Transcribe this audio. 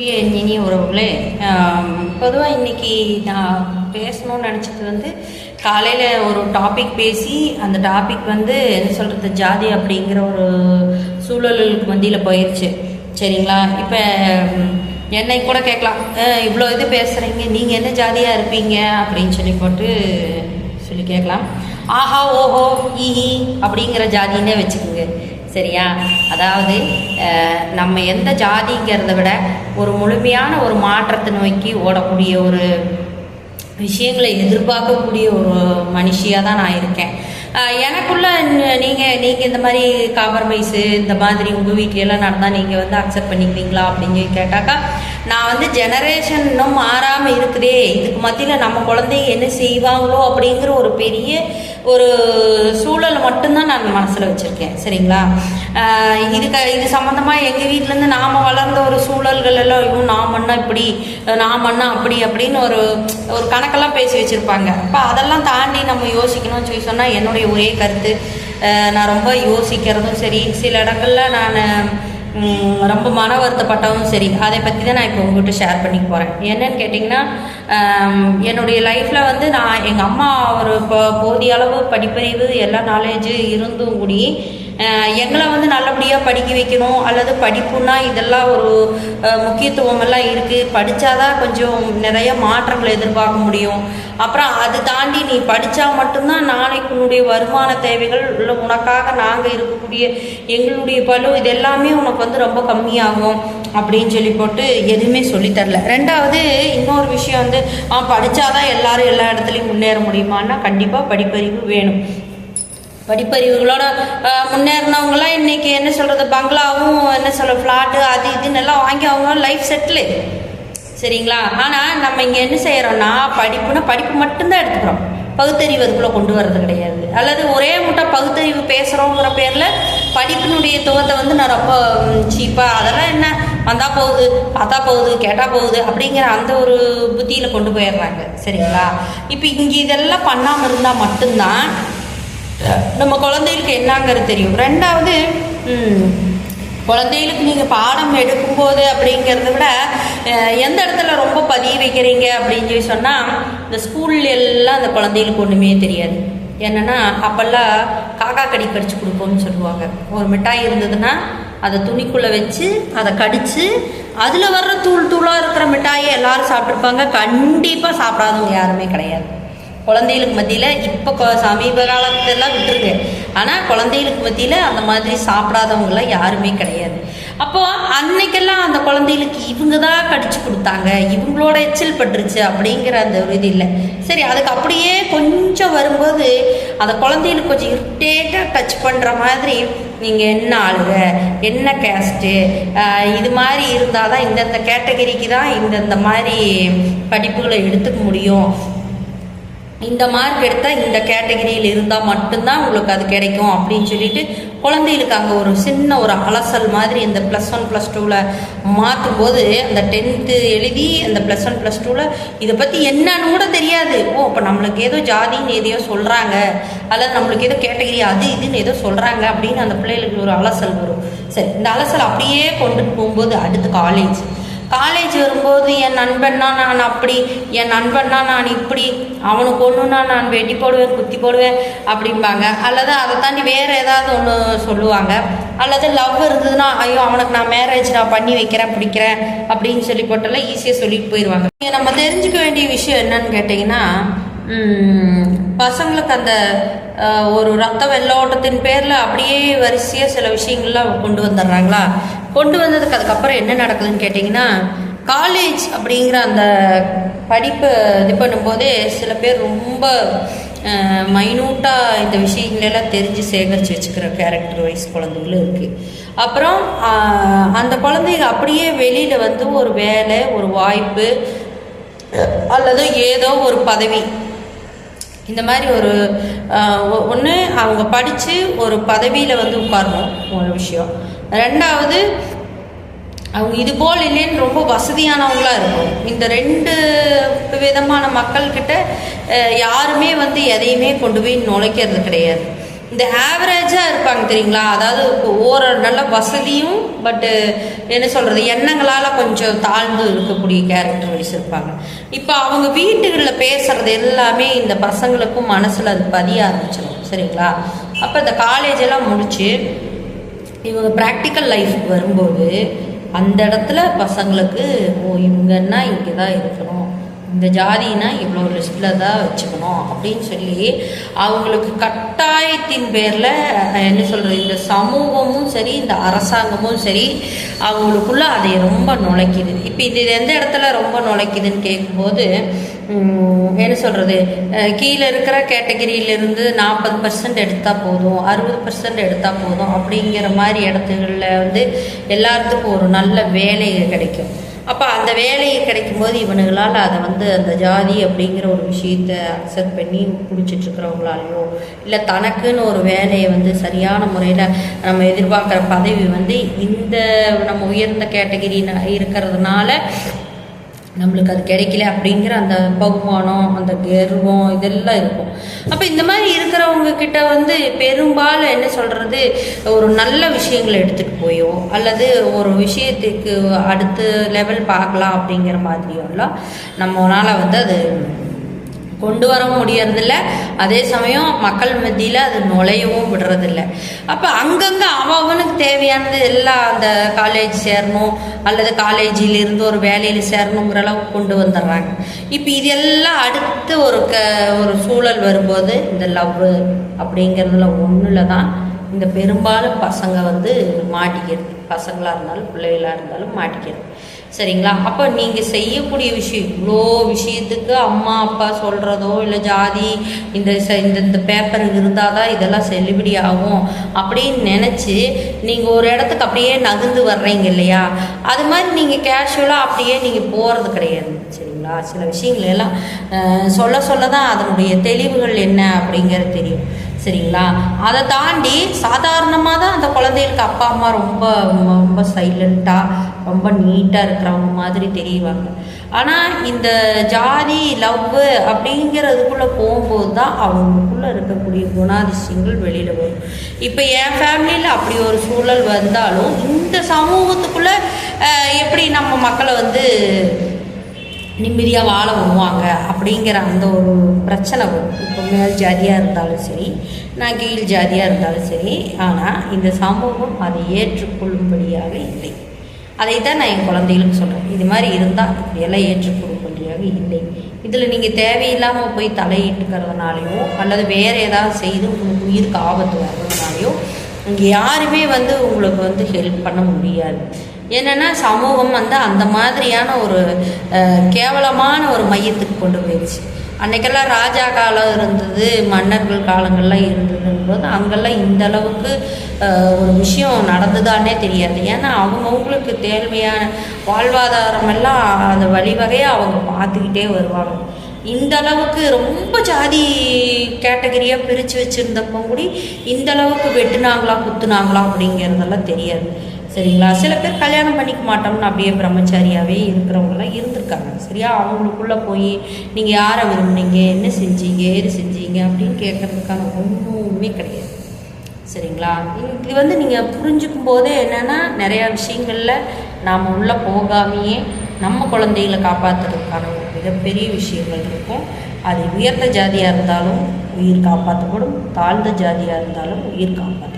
இனி உறவுகளே பொதுவாக இன்னைக்கு நான் பேசணும்னு நினச்சது வந்து காலையில் ஒரு டாபிக் பேசி அந்த டாபிக் வந்து என்ன சொல்கிறது ஜாதி அப்படிங்கிற ஒரு சூழலுக்கு மத்தியில் போயிடுச்சு சரிங்களா? இப்போ என்னை கூட கேட்கலாம். இவ்வளோ இது பேசுகிறீங்க நீங்கள் என்ன ஜாதியாக இருப்பீங்க? அப்படின்னு சொல்லி போட்டு சொல்லி கேட்கலாம். ஆஹா ஓஹோ ஈஹி அப்படிங்கிற ஜாதின்னே வச்சுக்கோங்க. சரியா? அதாவது நம்ம எந்த ஜாதிங்கிறத விட ஒரு முழுமையான ஒரு மாற்றத்தை நோக்கி ஓடக்கூடிய ஒரு விஷயங்களை எதிர்பார்க்கக்கூடிய ஒரு மனுஷியாக தான் நான் இருக்கேன். எனக்குள்ள நீங்கள் நீங்கள் இந்த மாதிரி காம்ப்ரமைஸு இந்த மாதிரி உங்கள் வீட்ல எல்லாம் நீங்கள் வந்து அக்செப்ட் பண்ணிக்கிறீங்களா அப்படின்னு சொல்லி கேட்டாக்கா நான் வந்து ஜெனரேஷன் இன்னும் இருக்குதே. இதுக்கு மத்தியில் நம்ம குழந்தைங்க என்ன செய்வாங்களோ அப்படிங்கிற ஒரு பெரிய ஒரு சூழல் மட்டும்தான் நான் மனசில் வச்சுருக்கேன். சரிங்களா? இதுக்கு இது சம்மந்தமாக எங்கள் வீட்டிலேருந்து நாம் வளர்ந்த ஒரு சூழல்கள் எல்லாம் இவன் நான் பண்ணா இப்படி நான் பண்ணா அப்படி அப்படின்னு ஒரு ஒரு கணக்கெல்லாம் பேசி வச்சுருப்பாங்க. அப்போ அதெல்லாம் தாண்டி நம்ம யோசிக்கணும்னு சொல்லி சொன்னால் என்னுடைய ஒரே கருத்து. நான் ரொம்ப யோசிக்கிறதும் சரி சில இடங்கள்ல நான் ரொம்ப மன வருத்தப்பட்டவும் சரி அதை பற்றி தான் நான் இப்போ உங்ககிட்ட ஷேர் பண்ணிக்க போகிறேன் என்னன்னு கேட்டிங்கன்னா என்னுடைய லைஃப்பில் வந்து நான் எங்கள் அம்மா ஒரு இப்போ போதிய அளவு படிப்பறிவு எல்லா நாலேஜு இருந்தும் கூடி எங்களை வந்து நல்லபடியாக படிக்க வைக்கணும் அல்லது படிப்புனா இதெல்லாம் ஒரு முக்கியத்துவமெல்லாம் முக்கியத்துவம் எல்லாம் இருக்குது படித்தாதான் கொஞ்சம் நிறைய மாற்றங்களை எதிர்பார்க்க முடியும். அப்புறம் அது தாண்டி நீ படித்தா மட்டும்தான் நாளைக்கு உன்னுடைய வருமான தேவைகள் இல்லை உனக்காக நாங்கள் இருக்கக்கூடிய எங்களுடைய பலு இது எல்லாமே உனக்கு வந்து ரொம்ப கம்மியாகும் அப்படின்னு சொல்லி போட்டு எதுவுமே சொல்லித்தரல ரெண்டாவது இன்னொரு விஷயம் வந்து படித்தாதான் எல்லாரும் எல்லா இடத்துலையும் முன்னேற முடியுமான்னா கண்டிப்பாக படிப்பறிவு வேணும். படிப்பறிவுகளோட முன்னேறினவங்களாம் இன்னைக்கு என்ன சொல்கிறது பங்களாவும் என்ன சொல்ற ஃப்ளாட்டு அது இதுன்னு எல்லாம் வாங்கி அவங்க லைஃப் செட்டில் சரிங்களா? ஆனால் நம்ம இங்கே என்ன செய்கிறோம்னா படிப்புனா படிப்பு மட்டும்தான் எடுத்துக்கிறோம். பகுத்தறிவு அதுக்குள்ளே கொண்டு வர்றது கிடையாது. அல்லது ஒரே முட்டை பகுத்தறிவு பேசுகிறோங்கிற பேரில் படிப்பினுடைய துவத்தை வந்து நான் ரொம்ப சீப்பாக அதெல்லாம் என்ன வந்தால் போகுது பார்த்தா போகுது கேட்டால் போகுது அப்படிங்கிற அந்த ஒரு புத்தியில் கொண்டு போயிடுறாங்க. சரிங்களா? இப்போ இங்கே இதெல்லாம் பண்ணாமல் இருந்தால் மட்டும்தான் நம்ம குழந்தைகளுக்கு என்னங்கிறது தெரியும். ரெண்டாவது குழந்தைகளுக்கு நீங்கள் பாடம் எடுக்கும்போது அப்படிங்கிறத விட எந்த இடத்துல ரொம்ப பதிய வைக்கிறீங்க அப்படின்னு சொல்லி சொன்னால் இந்த ஸ்கூல்ல எல்லாம் அந்த குழந்தைகளுக்கு ஒன்றுமே தெரியாது. என்னென்னா அப்போல்லாம் காக்கா கடி கடிச்சு கொடுப்போம்னு சொல்லுவாங்க. ஒரு மிட்டாய் இருந்ததுன்னா அதை துணிக்குள்ளே வச்சு அதை கடித்து அதில் வர்ற தூள் தூளாக இருக்கிற மிட்டாயை எல்லோரும் சாப்பிட்ருப்பாங்க கண்டிப்பாக சாப்பிடாதவங்க யாருமே கிடையாது. குழந்தைகளுக்கு மத்தியில் இப்போ சமீப காலத்தெல்லாம் விட்டுருங்க ஆனால் குழந்தைகளுக்கு மத்தியில் அந்த மாதிரி சாப்பிடாதவங்களாம் யாருமே கிடையாது. அப்போ அன்னைக்கெல்லாம் அந்த குழந்தைகளுக்கு இவங்க தான் கடிச்சு கொடுத்தாங்க. இவங்களோட எச்சில் பட்டுருச்சு அப்படிங்கிற அந்த ஒரு இது இல்லை. சரி அதுக்கு அப்படியே கொஞ்சம் வரும்போது அந்த குழந்தைகளுக்கு கொஞ்சம் இரிட்டேட்டாக டச் பண்ணுற மாதிரி நீங்கள் என்ன ஆளுக? என்ன கேஸ்ட்டு இது மாதிரி இருந்தால் தான் இந்தந்த கேட்டகரிக்கு தான் இந்தந்த மாதிரி படிப்புகளை எடுத்துக்க முடியும். இந்த மார்க் எடுத்தால் இந்த கேட்டகரியில் இருந்தால் மட்டும்தான் உங்களுக்கு அது கிடைக்கும் அப்படின்னு சொல்லிட்டு குழந்தைகளுக்கு அங்கே ஒரு சின்ன ஒரு அலசல் மாதிரி இந்த ப்ளஸ் ஒன் ப்ளஸ் டூவில் மாற்றும் போது அந்த டென்த்து எழுதி அந்த ப்ளஸ் ஒன் ப்ளஸ் டூவில் இதை பற்றி என்னன்னு கூட தெரியாது. ஓ இப்போ நம்மளுக்கு ஏதோ ஜாதின்னு எதையோ சொல்கிறாங்க அல்லது நம்மளுக்கு ஏதோ கேட்டகரி அது இதுன்னு ஏதோ சொல்கிறாங்க அப்படின்னு அந்த பிள்ளைகளுக்கு ஒரு அலசல் வரும். சரி இந்த அலசல் அப்படியே கொண்டுட்டு போகும்போது அடுத்து காலேஜ் காலேஜ் வரும்போது என் நண்பன்னா நான் அப்படி என் நண்பன்னா நான் இப்படி அவனுக்கு ஒன்றுனா நான் வெட்டி போடுவேன் குத்தி போடுவேன் அப்படிம்பாங்க. அல்லது அதை தாண்டி வேறு ஏதாவது ஒன்று சொல்லுவாங்க. அல்லது லவ் இருந்ததுன்னா ஐயோ அவனுக்கு நான் மேரேஜ் நான் பண்ணி வைக்கிறேன் பிடிக்கிறேன் அப்படின்னு சொல்லி போட்டெல்லாம் ஈஸியாக சொல்லிட்டு போயிடுவாங்க இங்கே நம்ம தெரிஞ்சுக்க வேண்டிய விஷயம் என்னன்னு கேட்டிங்கன்னா பசங்களுக்கு அந்த ஒரு ரத்த வெள்ளோட்டத்தின் பேரில் அப்படியே வரிசையாக சில விஷயங்கள்லாம் கொண்டு வந்துடுறாங்களா? கொண்டு வந்ததுக்கு அதுக்கப்புறம் என்ன நடக்குதுன்னு கேட்டிங்கன்னா காலேஜ் அப்படிங்கிற அந்த படிப்பை இது பண்ணும்போதே சில பேர் ரொம்ப மைனூட்டாக இந்த விஷயங்களெல்லாம் தெரிஞ்சு சேகரித்து வச்சுக்கிற கேரக்டர் வைஸ் குழந்தைகளும் இருக்குது அப்புறம் அந்த குழந்தைங்க அப்படியே வெளியில் வந்து ஒரு வேலை ஒரு வாய்ப்பு அல்லது ஏதோ ஒரு பதவி. இந்த மாதிரி ஒரு ஒன்று அவங்க படித்து ஒரு பதவியில் வந்து உட்காரணும் ஒரு விஷயம். ரெண்டாவது அவங்க இது போல் இல்லைன்னு ரொம்ப வசதியானவங்களாக இருக்கும் இந்த ரெண்டு விதமான மக்கள்கிட்ட யாருமே வந்து எதையுமே கொண்டு போய் நுழைக்கிறது கிடையாது. இந்த ஆவரேஜாக இருப்பாங்க தெரியுங்களா? அதாவது இப்போ ஓர நல்ல வசதியும் பட்டு என்ன சொல்கிறது எண்ணங்களால் கொஞ்சம் தாழ்ந்து இருக்கக்கூடிய கேரக்டர் வைஸ் இருப்பாங்க. இப்போ அவங்க வீட்டுகளில் பேசுகிறது எல்லாமே இந்த பசங்களுக்கும் மனசில் அது பதிய ஆரம்பிச்சிடும் சரிங்களா? அப்போ இந்த காலேஜெல்லாம் முடித்து முடிச்சு இவங்க ப்ராக்டிக்கல் லைஃப்க்கு வரும்போது அந்த இடத்துல பசங்களுக்கு ஓ இவங்கன்னா இங்கே தான் இருக்கணும். இந்த ஜாதினா இவ்வளோ லிஸ்ட்டில் தான் வச்சுக்கணும். அப்படின்னு சொல்லி அவங்களுக்கு கட்டாயத்தின் பேரில் என்ன சொல்கிறது இந்த சமூகமும் சரி இந்த அரசாங்கமும் சரி அவங்களுக்குள்ள அதை ரொம்ப நுழைக்குது. இப்போ இது எந்த இடத்துல ரொம்ப நுழைக்குதுன்னு கேட்கும்போது என்ன சொல்கிறது கீழே இருக்கிற கேட்டகரியிலேருந்து நாற்பது பர்சன்ட் எடுத்தால் போதும் அறுபது பர்சன்ட் எடுத்தால் போதும் அப்படிங்கிற மாதிரி இடத்துகளில் வந்து எல்லாத்துக்கும் ஒரு நல்ல வேலை கிடைக்கும். அப்போ அந்த வேலையை கிடைக்கும்போது இவனுங்களால் அதை வந்து அந்த ஜாதி அப்படிங்கிற ஒரு விஷயத்த அக்செப்ட் பண்ணி பிடிச்சிட்ருக்கிறவங்களாலையோ இல்லை தனக்குன்னு ஒரு வேலையை வந்து சரியான முறையில் நம்ம எதிர்பார்க்குற பதவி வந்து இந்த நம்ம உயர்ந்த கேட்டகிரி இருக்கிறதுனால நம்மளுக்கு அது கிடைக்கல அப்படிங்கிற அந்த பகுமானம் அந்த கர்வம் இதெல்லாம் இருக்கும். அப்போ இந்த மாதிரி இருக்கிறவங்க கிட்ட வந்து பெரும்பாலும் என்ன சொல்கிறது ஒரு நல்ல விஷயங்களை எடுத்துகிட்டு போயோ அல்லது ஒரு விஷயத்துக்கு அடுத்த லெவல் பார்க்கலாம் அப்படிங்கிற மாதிரியோலாம் நம்மளால் வந்து அது கொண்டு வரவும் முடியறதில்ல. அதே சமயம் மக்கள் மத்தியில் அது நுழையவும் விடுறதில்ல. அப்போ அங்கங்கே அவனுக்கு தேவையானது எல்லாம் அந்த காலேஜ் சேரணும் அல்லது காலேஜில் இருந்து ஒரு வேலையில் சேரணுங்கிற அளவுக்கு கொண்டு வந்துடுறாங்க. இப்போ இதெல்லாம் அடுத்து ஒரு க ஒரு சூழல் வரும்போது இந்த லவ் அப்படிங்கிறதுல ஒன்றில் தான் இந்த பெரும்பாலும் பசங்க வந்து மாட்டிக்கிறது. பசங்களாக இருந்தாலும் பிள்ளைகளாக இருந்தாலும் மாட்டிக்கிறது. சரிங்களா? அப்போ நீங்கள் செய்யக்கூடிய விஷயம் இவ்வளோ விஷயத்துக்கு அம்மா அப்பா சொல்கிறதோ இல்லை ஜாதி இந்த இந்த இந்த பேப்பர் இருந்தால் தான் இதெல்லாம் செல்லுபடி ஆகும் அப்படின்னு நினச்சி நீங்கள் ஒரு இடத்துக்கு அப்படியே நகர்ந்து வர்றீங்க இல்லையா? அது மாதிரி நீங்கள் கேஷுவலாக அப்படியே நீங்கள் போகிறது கிடையாது சரிங்களா? சில விஷயங்கள் எல்லாம் சொல்ல சொல்ல தான் அதனுடைய தெளிவுகள் என்ன அப்படிங்கிறது தெரியும். சரிங்களா? அதை தாண்டி சாதாரணமாக தான் அந்த குழந்தைகளுக்கு அப்பா அம்மா ரொம்ப ரொம்ப சைலண்ட்டாக ரொம்ப நீட்டாக இருக்கிறவங்க மாதிரி தெரியுவாங்க ஆனால் இந்த ஜாதி லவ் அப்படிங்கிறதுக்குள்ளே போகும்போது தான் அவங்களுக்குள்ளே இருக்கக்கூடிய குணாதிசயங்கள் வெளியில் வரும். இப்போ என் ஃபேமிலியில் அப்படி ஒரு சூழல் வந்தாலும் இந்த சமூகத்துக்குள்ளே எப்படி நம்ம மக்களை வந்து நிம்மதியாக வாழ விடுவாங்க அப்படிங்கிற அந்த ஒரு பிரச்சனை வரும். இப்போ மேல் ஜாதியாக இருந்தாலும் சரி நான் கீழ் ஜாதியாக இருந்தாலும் சரி ஆனால் இந்த சமூகம் அதை ஏற்றுக்கொள்ளும்படியாக இல்லை. அதை தான் நான் என் குழந்தைகளுக்கு சொல்கிறேன் இது மாதிரி இருந்தால் இப்படியெல்லாம் ஏற்றுக்கொள்ளும்படியாக இல்லை. இதில் நீங்கள் தேவையில்லாமல் போய் தலையிட்டுக்கிறதுனாலையோ அல்லது வேறு ஏதாவது செய்து உங்களுக்கு உயிருக்கு ஆபத்து வர்றதுனாலையோ இங்கே யாருமே வந்து உங்களுக்கு வந்து ஹெல்ப் பண்ண முடியாது. என்னென்னா சமூகம் வந்து அந்த மாதிரியான ஒரு கேவலமான ஒரு மையத்துக்கு கொண்டு போயிடுச்சு. அன்னைக்கெல்லாம் ராஜா காலம் இருந்தது மன்னர்கள் காலங்கள்லாம் இருந்ததுங்கும்போது அங்கெல்லாம் இந்த அளவுக்கு ஒரு விஷயம் நடந்ததானே தெரியாது. ஏன்னா அவங்கவுங்களுக்கு தேவையான வாழ்வாதாரம் எல்லாம் அந்த வழிவகையை அவங்க பார்த்துக்கிட்டே வருவாங்க. இந்த அளவுக்கு ரொம்ப ஜாதி கேட்டகரியாக பிரித்து வச்சுருந்தப்போ கூட இந்த அளவுக்கு வெட்டுனாங்களா குத்துனாங்களா அப்படிங்கிறதெல்லாம் தெரியாது. சரிங்களா? சில பேர் கல்யாணம் பண்ணிக்க மாட்டோம்னு அப்படியே பிரம்மச்சாரியாகவே இருக்கிறவங்களாம் இருந்திருக்காங்க. சரியா? அவங்களுக்குள்ளே போய் நீங்கள் யாரை விரும்புனீங்க? என்ன செஞ்சீங்க? ஏது செஞ்சீங்க? அப்படின்னு கேட்கறதுக்கான ஒன்றுமே கிடையாது. சரிங்களா? இது- வந்து நீங்கள் புரிஞ்சுக்கும் போதே என்னென்னா நிறையா விஷயங்களில் நாம் உள்ளே போகாமையே நம்ம குழந்தைகளை காப்பாற்றுறதுக்கான ஒரு மிகப்பெரிய விஷயங்கள் இருக்கும். அது உயர்ந்த ஜாதியாக இருந்தாலும் உயிர் காப்பாற்றப்படும். தாழ்ந்த ஜாதியாக இருந்தாலும் உயிர் காப்பாற்றப்படும்.